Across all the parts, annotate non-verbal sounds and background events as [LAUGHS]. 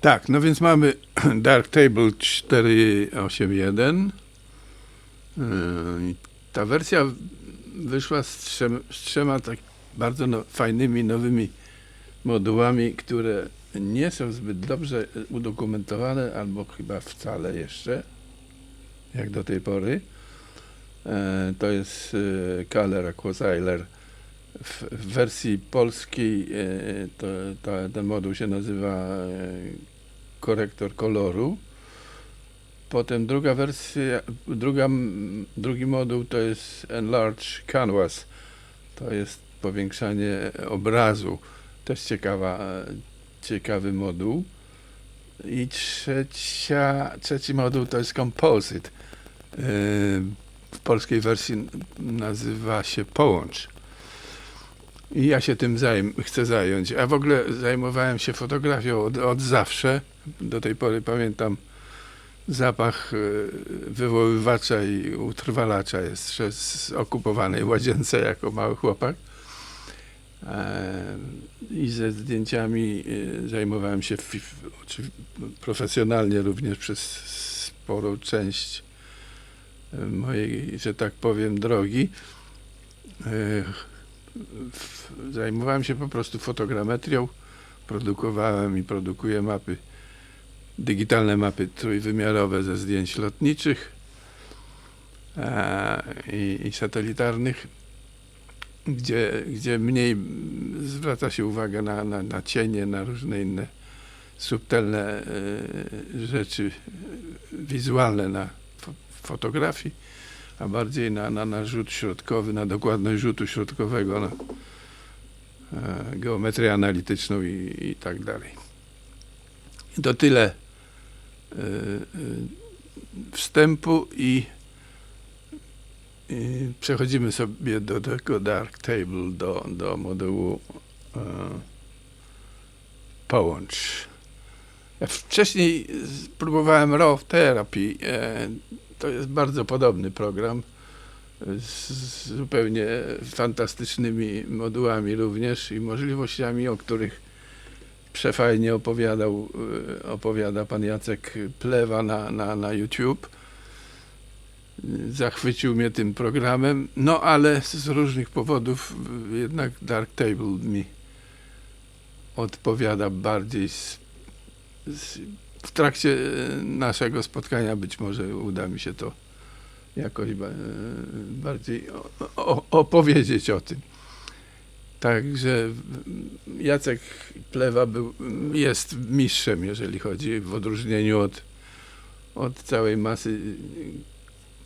Tak, no więc mamy [CLEARS THROAT] Darktable 481. Yy, Ta wersja wyszła z, trzem, z trzema tak bardzo no, fajnymi, nowymi modułami, które nie są zbyt dobrze udokumentowane, albo chyba wcale jeszcze, jak do tej pory. E, To jest Color Aquasiler. W, wersji polskiej e, to, to, ten moduł się nazywa e, korektor koloru. Potem druga wersja, druga, drugi moduł to jest Enlarge Canvas. To jest powiększanie obrazu. Też ciekawa, e, ciekawy moduł. I trzecia, trzeci moduł to jest Composite. W polskiej wersji nazywa się Połącz. I ja się tym zajm- chcę zająć. A w ogóle zajmowałem się fotografią od, od zawsze. Do tej pory pamiętam zapach e, wywoływacza i utrwalacza jeszcze z okupowanej łazience jako mały chłopak. E, I ze zdjęciami e, zajmowałem się profesjonalnie również przez sporą część mojej, że tak powiem, drogi. Zajmowałem się po prostu fotogrametrią, produkowałem i produkuję mapy, digitalne mapy trójwymiarowe ze zdjęć lotniczych e, i, i satelitarnych, gdzie, gdzie mniej zwraca się uwagę na, na, na cienie, na różne inne subtelne e, rzeczy wizualne na fo- fotografii, a bardziej na, na, na rzut środkowy, na dokładność rzutu środkowego, na e, geometrię analityczną i, i tak dalej. To tyle e, e, wstępu i, i przechodzimy sobie do tego Darktable, do, do modułu e, Połącz. Ja wcześniej próbowałem Raw Therapy. E, to jest bardzo podobny program z zupełnie fantastycznymi modułami również i możliwościami, o których przefajnie opowiadał, e, opowiada pan Jacek Plewa na, na, na YouTube. Zachwycił mnie tym programem, no ale z różnych powodów e, jednak Darktable mi odpowiada bardziej z, z, w trakcie e, naszego spotkania być może uda mi się to jakoś e, bardziej opowiedzieć o tym. Także Jacek Plewa był, jest mistrzem, jeżeli chodzi w odróżnieniu od, od całej masy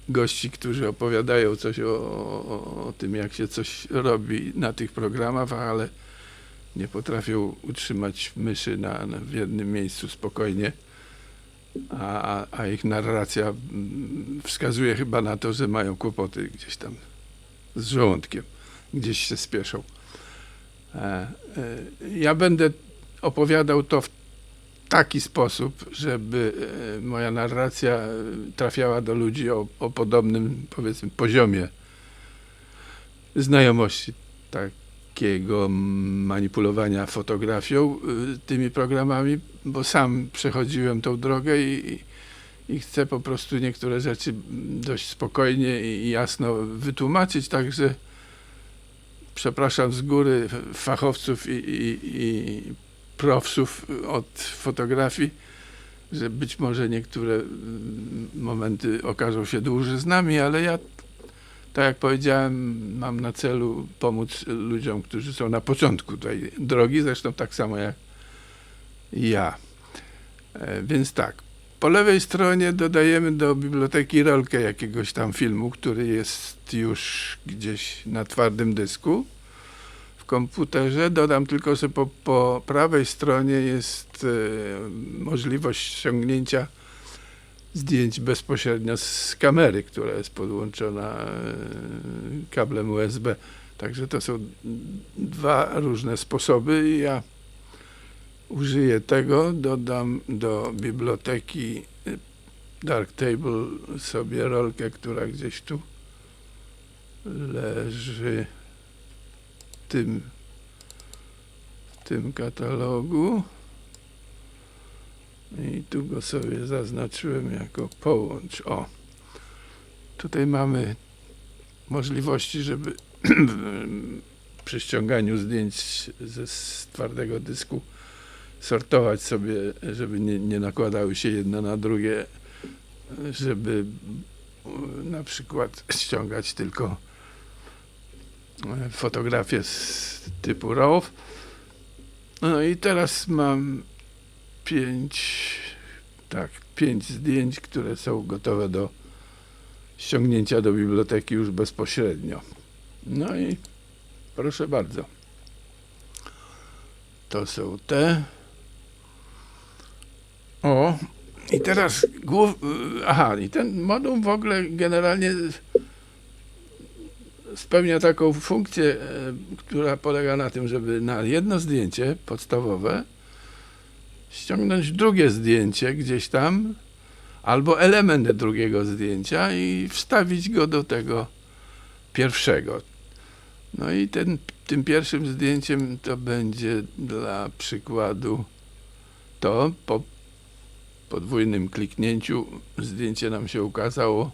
gości, którzy opowiadają coś o, o, o tym, jak się coś robi na tych programach, ale nie potrafią utrzymać myszy na, na, w jednym miejscu spokojnie, a, a, ich narracja mm, wskazuje chyba na to, że mają kłopoty gdzieś tam z żołądkiem, gdzieś się spieszą. E, e, Ja będę opowiadał to w taki sposób, żeby e, moja narracja trafiała do ludzi o, o podobnym, powiedzmy, poziomie znajomości takiego manipulowania fotografią y, tymi programami, bo sam przechodziłem tą drogę i, i chcę po prostu niektóre rzeczy dość spokojnie i jasno wytłumaczyć, także przepraszam z góry fachowców i, i, i profsów od fotografii, że być może niektóre momenty okażą się dłużyznami, ale ja, tak jak powiedziałem, mam na celu pomóc ludziom, którzy są na początku tej drogi, zresztą tak samo jak ja. E, Więc tak, po lewej stronie dodajemy do biblioteki rolkę jakiegoś tam filmu, który jest już gdzieś na twardym dysku w komputerze. Dodam tylko, że po, po prawej stronie jest e, możliwość ściągnięcia zdjęć bezpośrednio z kamery, która jest podłączona e, kablem USB. Także to są dwa różne sposoby. Ja użyję tego, dodam do biblioteki y, Darktable sobie rolkę, która gdzieś tu leży w tym, w tym katalogu. I tu go sobie zaznaczyłem jako połącz. O, tutaj mamy możliwości, żeby [CLEARS THROAT] przy ściąganiu zdjęć ze twardego dysku sortować sobie, żeby nie, nie nakładały się jedno na drugie, żeby na przykład ściągać tylko e, fotografie z typu RAW. No i teraz mam pięć, tak, pięć zdjęć, które są gotowe do ściągnięcia do biblioteki już bezpośrednio. No i proszę bardzo. To są te. O, i teraz głów... Aha, i ten moduł w ogóle generalnie spełnia taką funkcję, e, która polega na tym, żeby na jedno zdjęcie podstawowe ściągnąć drugie zdjęcie gdzieś tam, albo element drugiego zdjęcia i wstawić go do tego pierwszego. No i ten, tym pierwszym zdjęciem to będzie dla przykładu to po podwójnym kliknięciu zdjęcie nam się ukazało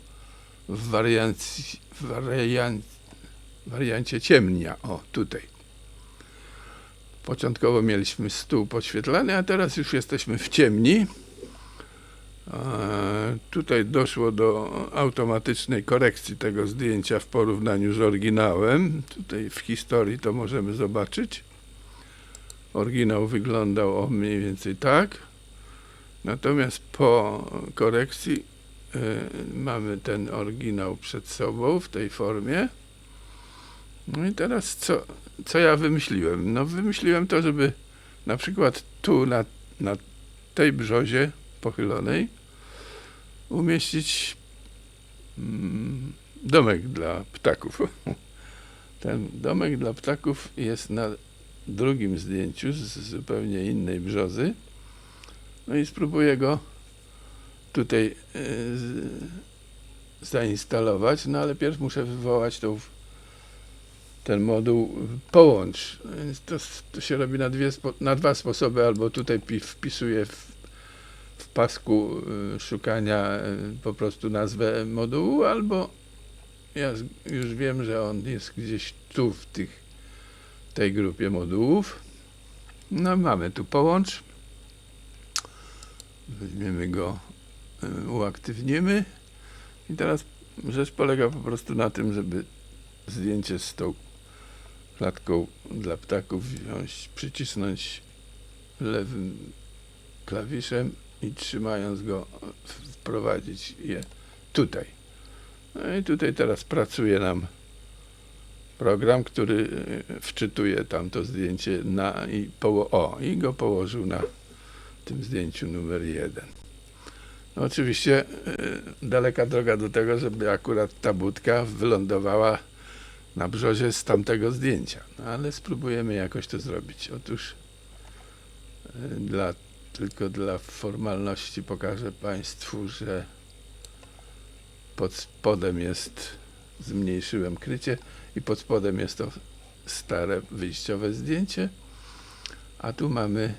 w, wariancji, w warian, wariancie ciemnia. O, tutaj. Początkowo mieliśmy stół podświetlany, a teraz już jesteśmy w ciemni. Tutaj doszło do automatycznej korekcji tego zdjęcia w porównaniu z oryginałem. Tutaj w historii to możemy zobaczyć. Oryginał wyglądał o mniej więcej tak. Natomiast po korekcji e, mamy ten oryginał przed sobą w tej formie. No i teraz co, co ja wymyśliłem? No wymyśliłem to, żeby na przykład tu na, na tej brzozie pochylonej umieścić mm, domek dla ptaków. [LAUGHS] Ten domek dla ptaków jest na drugim zdjęciu z zupełnie innej brzozy. No i spróbuję go tutaj z, zainstalować, no ale pierw muszę wywołać tą, ten moduł połącz. To, to się robi na, dwie, na dwa sposoby, albo tutaj wpisuję w, w pasku y, szukania y, po prostu nazwę modułu, albo ja już wiem, że on jest gdzieś tu w tych, tej grupie modułów. No mamy tu połącz. Weźmiemy go, y, uaktywnimy. I teraz rzecz polega po prostu na tym, żeby zdjęcie z tą klatką dla ptaków wziąć, przycisnąć lewym klawiszem i trzymając go wprowadzić je tutaj. No i tutaj teraz pracuje nam program, który y, wczytuje tamto zdjęcie na i, poło, o, i go położył na tym zdjęciu numer jeden. No oczywiście y, daleka droga do tego, żeby akurat ta budka wylądowała na brzozie z tamtego zdjęcia. No ale spróbujemy jakoś to zrobić. Otóż y, dla, tylko dla formalności pokażę Państwu, że pod spodem jest, zmniejszyłem krycie i pod spodem jest to stare wyjściowe zdjęcie, a tu mamy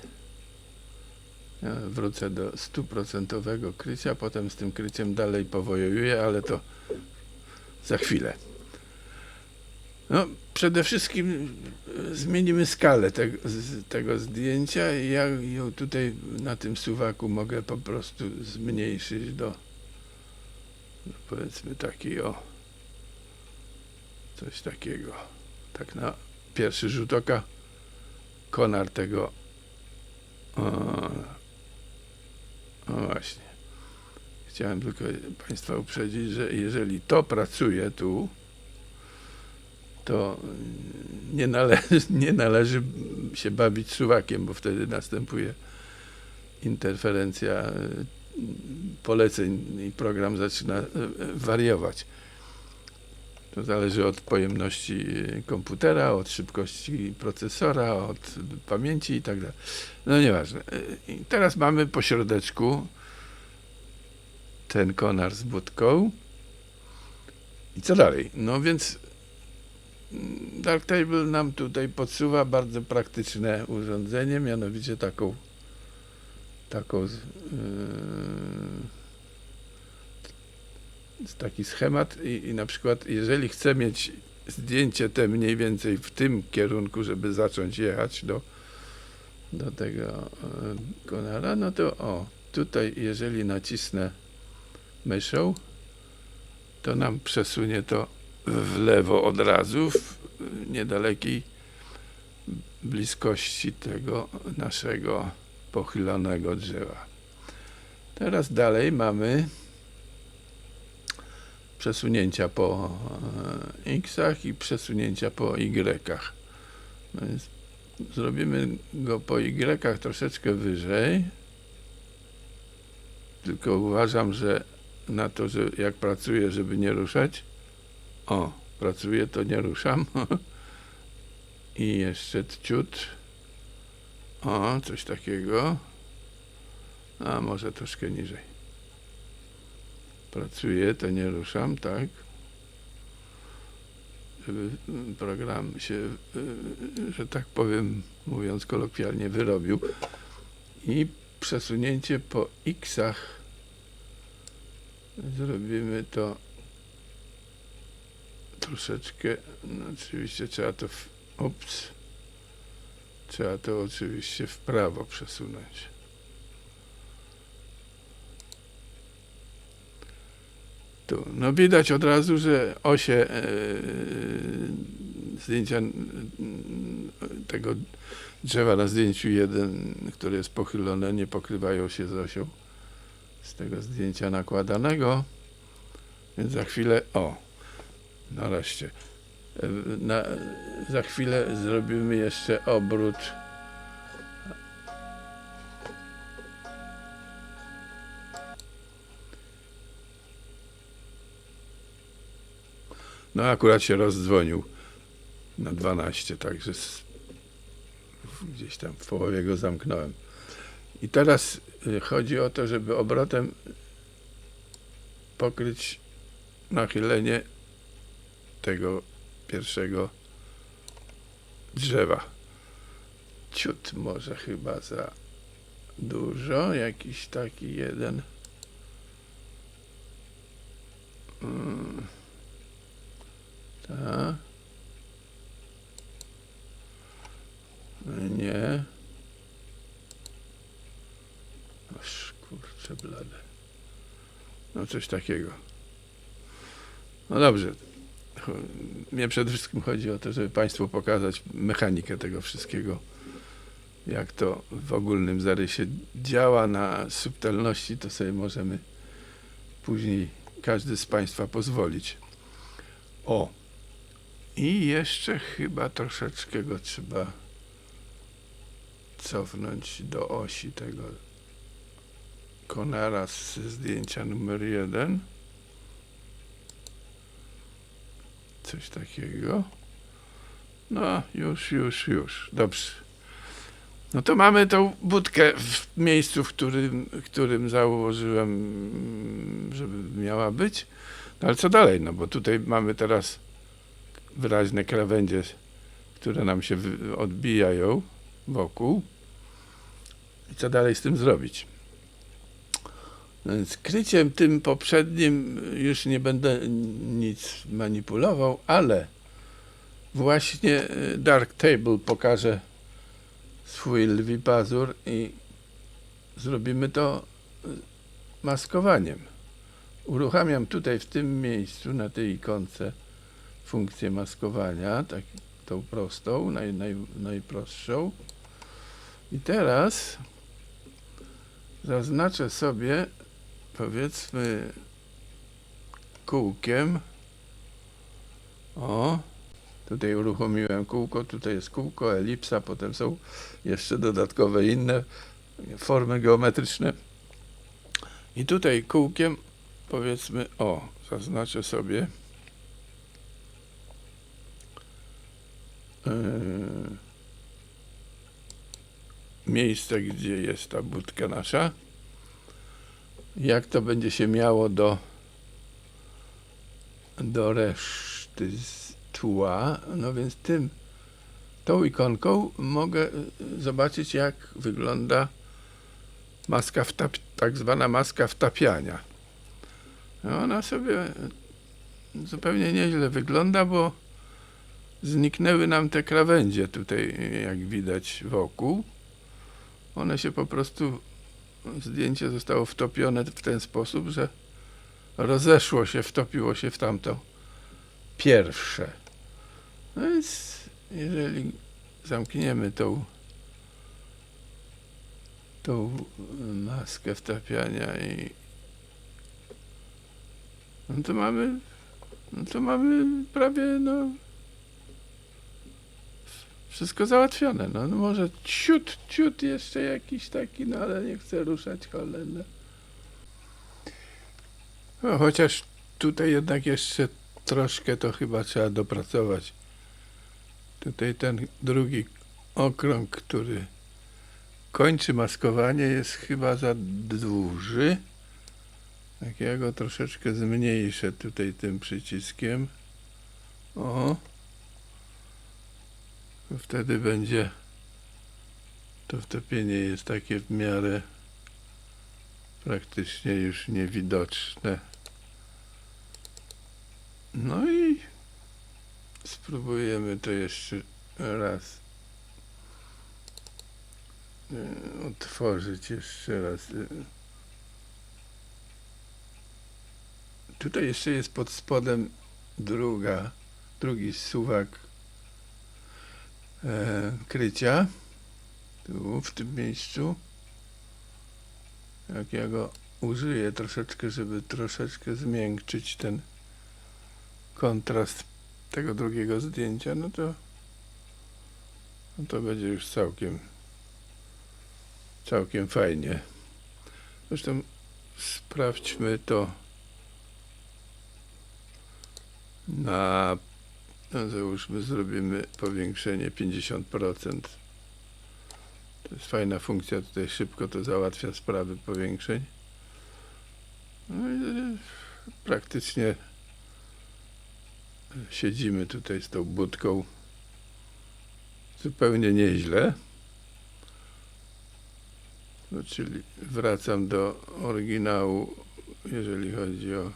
ja wrócę do stuprocentowego krycia, potem z tym kryciem dalej powojuję, ale to za chwilę. No, przede wszystkim e, zmienimy skalę tego, tego zdjęcia i ja ją tutaj na tym suwaku mogę po prostu zmniejszyć do no, powiedzmy takiej o coś takiego. Tak na pierwszy rzut oka konar tego o, no właśnie. Chciałem tylko Państwa uprzedzić, że jeżeli to pracuje tu, to nie należy, [LAUGHS] nie należy się bawić suwakiem, bo wtedy następuje interferencja e, poleceń i program zaczyna e, wariować. To zależy od pojemności komputera, od szybkości procesora, od pamięci i tak dalej. No nieważne. I teraz mamy po środeczku ten konar z budką. I co dalej? No więc Darktable nam tutaj podsuwa bardzo praktyczne urządzenie, mianowicie taką taką yy, taki schemat i, i na przykład jeżeli chcę mieć zdjęcie te mniej więcej w tym kierunku, żeby zacząć jechać do, do tego yy, konara, no to o, tutaj jeżeli nacisnę myszą, to nam przesunie to w lewo od razu, w niedalekiej bliskości tego naszego pochylonego drzewa. Teraz dalej mamy przesunięcia po e, x-ach i przesunięcia po y-ach. Zrobimy go po y-ach troszeczkę wyżej. Tylko uważam, że na to, że jak pracuję, żeby nie ruszać. O, pracuję, to nie ruszam. [LAUGHS] I jeszcze ciut. O, coś takiego. A może troszkę niżej. Pracuję, to nie ruszam, tak? Żeby mm, program się, y, że tak powiem, mówiąc kolokwialnie, wyrobił. I przesunięcie po x-ach zrobimy to troszeczkę, no oczywiście trzeba to, w, ups, trzeba to oczywiście w prawo przesunąć. Tu, no widać od razu, że osie e, zdjęcia n- tego drzewa na zdjęciu jeden, które jest pochylone, nie pokrywają się z osią z tego zdjęcia nakładanego. Więc za chwilę, o, nareszcie. E, Na, za chwilę zrobimy jeszcze obrót. No akurat się rozdzwonił na 12, także gdzieś tam w połowie go zamknąłem. I teraz y, chodzi o to, żeby obrotem pokryć nachylenie tego pierwszego drzewa. Ciut może chyba za dużo, jakiś taki jeden. Mm. Tak. Nie. Aż kurczę blade. No coś takiego. No dobrze. Mnie przede wszystkim chodzi o to, żeby Państwu pokazać mechanikę tego wszystkiego. Jak to w ogólnym zarysie działa na subtelności, to sobie możemy później każdy z Państwa pozwolić. O! I jeszcze chyba troszeczkę go trzeba cofnąć do osi tego konara z zdjęcia numer jeden. Coś takiego. No, już, już, już. Dobrze. No to mamy tą budkę w miejscu, w którym, którym założyłem, żeby miała być. No ale co dalej? No bo tutaj mamy teraz wyraźne krawędzie, które nam się odbijają wokół. I co dalej z tym zrobić? No więc kryciem tym poprzednim już nie będę nic manipulował, ale właśnie y, Dark Table pokaże swój lwi pazur i zrobimy to y, maskowaniem. Uruchamiam tutaj w tym miejscu, na tej ikonce, funkcję maskowania, tak tą prostą, naj, naj, najprostszą. I teraz zaznaczę sobie, powiedzmy, kółkiem. O, tutaj uruchomiłem kółko, tutaj jest kółko, elipsa, potem są jeszcze dodatkowe inne formy geometryczne. I tutaj kółkiem, powiedzmy, o, zaznaczę sobie. Yy, miejsce, gdzie jest ta budka nasza. Jak to będzie się miało do, do reszty tła. No więc tym, tą ikonką mogę y, zobaczyć, jak wygląda maska wtap, tak zwana maska wtapiania. Ona sobie zupełnie nieźle wygląda, bo zniknęły nam te krawędzie tutaj, jak widać wokół. One się po prostu, zdjęcie zostało wtopione w ten sposób, że rozeszło się, wtopiło się w tamto pierwsze. No więc jeżeli zamkniemy tą, tą maskę wtapiania i no to mamy no to mamy prawie no wszystko załatwione. No, no może ciut, ciut jeszcze jakiś taki, no ale nie chcę ruszać cholera. No, chociaż tutaj jednak jeszcze troszkę to chyba trzeba dopracować. Tutaj ten drugi okrąg, który kończy maskowanie, jest chyba za duży. Tak ja go troszeczkę zmniejszę tutaj tym przyciskiem. O. To Wtedy będzie to wtopienie jest takie w miarę praktycznie już niewidoczne. No i spróbujemy to jeszcze raz e, otworzyć jeszcze raz. e. Tutaj jeszcze jest pod spodem druga, drugi suwak e, krycia. Tu, w tym miejscu. Jak ja go użyję troszeczkę, żeby troszeczkę zmiękczyć ten kontrast tego drugiego zdjęcia, no to no to będzie już całkiem całkiem fajnie. Zresztą sprawdźmy to na no załóżmy zrobimy powiększenie 50%. To jest fajna funkcja, tutaj szybko to załatwia sprawy powiększeń. No i e, praktycznie siedzimy tutaj z tą budką zupełnie nieźle. No, czyli wracam do oryginału, jeżeli chodzi o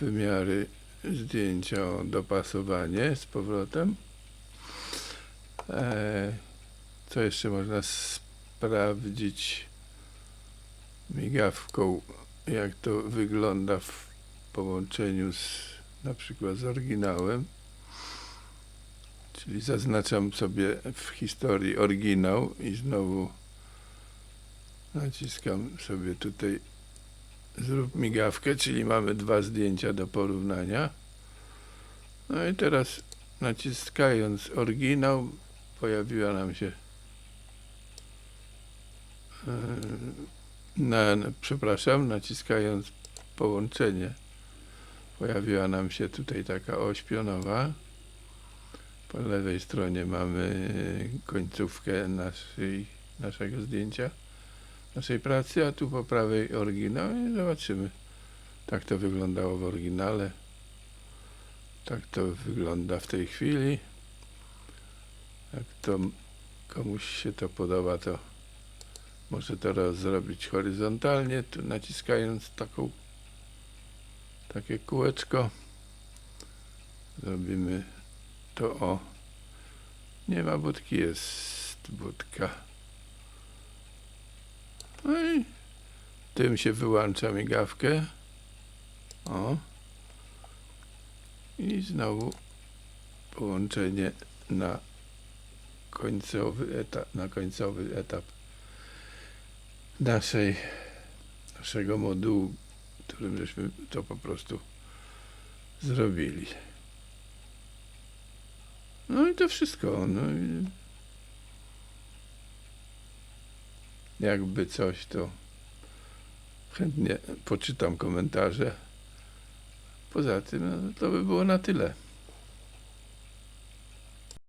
wymiary zdjęcia, o dopasowanie z powrotem. E, co jeszcze można sprawdzić migawką, jak to wygląda w połączeniu z na przykład z oryginałem. Czyli zaznaczam sobie w historii oryginał i znowu naciskam sobie tutaj zrób migawkę, czyli mamy dwa zdjęcia do porównania. No i teraz naciskając oryginał pojawiła nam się e, na, przepraszam, naciskając połączenie pojawiła nam się tutaj taka oś pionowa. Po lewej stronie mamy końcówkę naszej, naszego zdjęcia, naszej pracy, a tu po prawej oryginał i zobaczymy. Tak to wyglądało w oryginale. Tak to wygląda w tej chwili. Jak to komuś się to podoba, to może to zrobić horyzontalnie, tu naciskając taką takie kółeczko. Zrobimy to o. Nie ma budki, jest budka. I tym się wyłącza migawkę. O. I znowu połączenie na końcowy etap, na końcowy etap naszej, naszego modułu, którym żeśmy to po prostu zrobili. No i to wszystko. No i jakby coś, to chętnie poczytam komentarze. Poza tym, no, to by było na tyle.